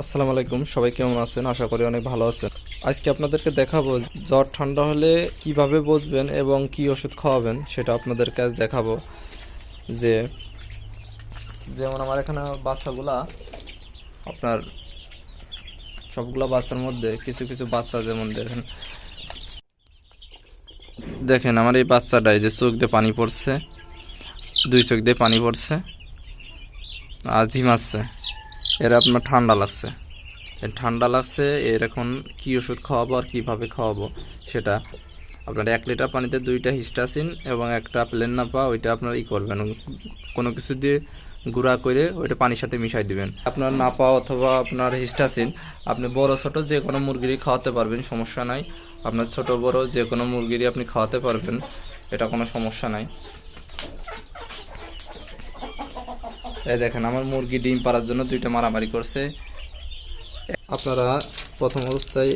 আসসালামু আলাইকুম, সবাই কেমন আছেন? আশা করি অনেক ভালো আছেন। আজকে আপনাদেরকে দেখাবো জ্বর ঠান্ডা হলে কীভাবে বুঝবেন এবং কি ওষুধ খাওয়াবেন, সেটা আপনাদেরকে আজ দেখাবো। যে যেমন আমার এখানে বাচ্চাগুলা, আপনার সবগুলা বাচ্চার মধ্যে কিছু কিছু বাচ্চা যেমন দেখেন। দেখেন আমার এই বাচ্চাটাই যে চোখ দিয়ে পানি পড়ছে, দুই চোখ দিয়ে পানি পড়ছে, আর ঝিমাচ্ছে এর আপনার ঠান্ডা লাগছে। ঠান্ডা লাগছে, এর এখন কী ওষুধ খাওয়াবো আর কীভাবে খাওয়াবো সেটা। আপনার এক লিটার পানিতে দুইটা হিস্টাসিন এবং একটা প্লেন নাপা ওইটা আপনার ই করবেন। কোনো কিছু দিয়ে গুঁড়া করে ওইটা পানির সাথে মিশাই দিবেন। আপনার নাপা অথবা আপনার হিস্টাসিন, আপনি বড় ছোট যে কোনো মুরগিরই খাওয়াতে পারবেন, সমস্যা নাই। আপনার ছোট বড় যে কোনো মুরগিরই আপনি খাওয়াতে পারবেন, এটা কোনো সমস্যা নাই। এই দেখেন, আমার মুরগি ডিম পাড়ার জন্য দুইটা মারামারি করছে। আপনারা প্রথম অবস্থায়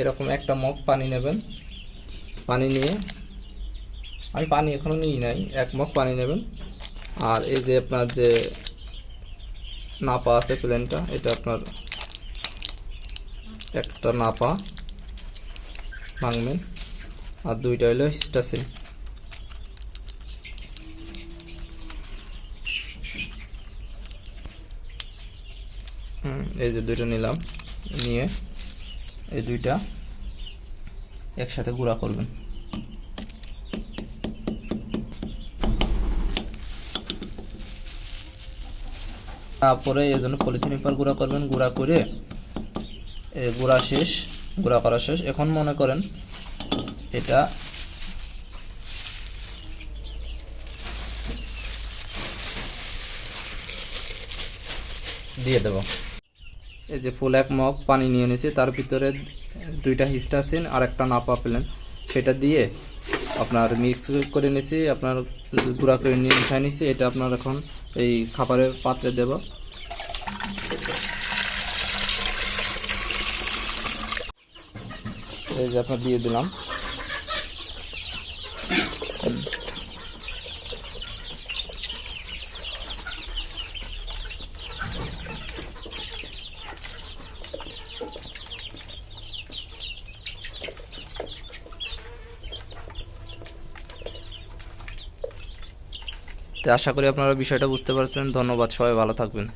এরকম একটা মগ পানি নেবেন। পানি নিয়ে, আমি পানি এখনও নিই নাই, এক মগ পানি নেবেন। আর এই যে আপনার যে নাপা আছে প্লেনটা, এটা আপনার একটা নাপা ভাঙবেন। আর দুইটা হলো হিস্টাসিন। এই যে দুইটা নিলাম, নিয়ে এই দুইটা একসাথে গুঁড়া করবেন। তারপরে এই জন্য পলিথিন পেপার গুঁড়া করবেন, গুঁড়া করে গুঁড়া শেষ, গুঁড়া করা শেষ। এখন মনে করেন এটা দিয়ে দেব। এই যে ফুল এক মগ পানি নিয়ে নিয়েছি তার ভিতরে দুইটা হিস্টাসিন আর একটা নাপা পেলেন সেটা দিয়ে আপনার মিক্স করে নিয়েছি আপনার গুঁড়া করে নিয়ে মিশাই নিয়েছি এটা আপনার এখন এই খাবারের পাত্রে দেব। এই যে আপনার দিয়ে দিলাম। আশা করি আপনারা বিষয়টা বুঝতে পারছেন। ধন্যবাদ সবাই ভালো থাকবেন।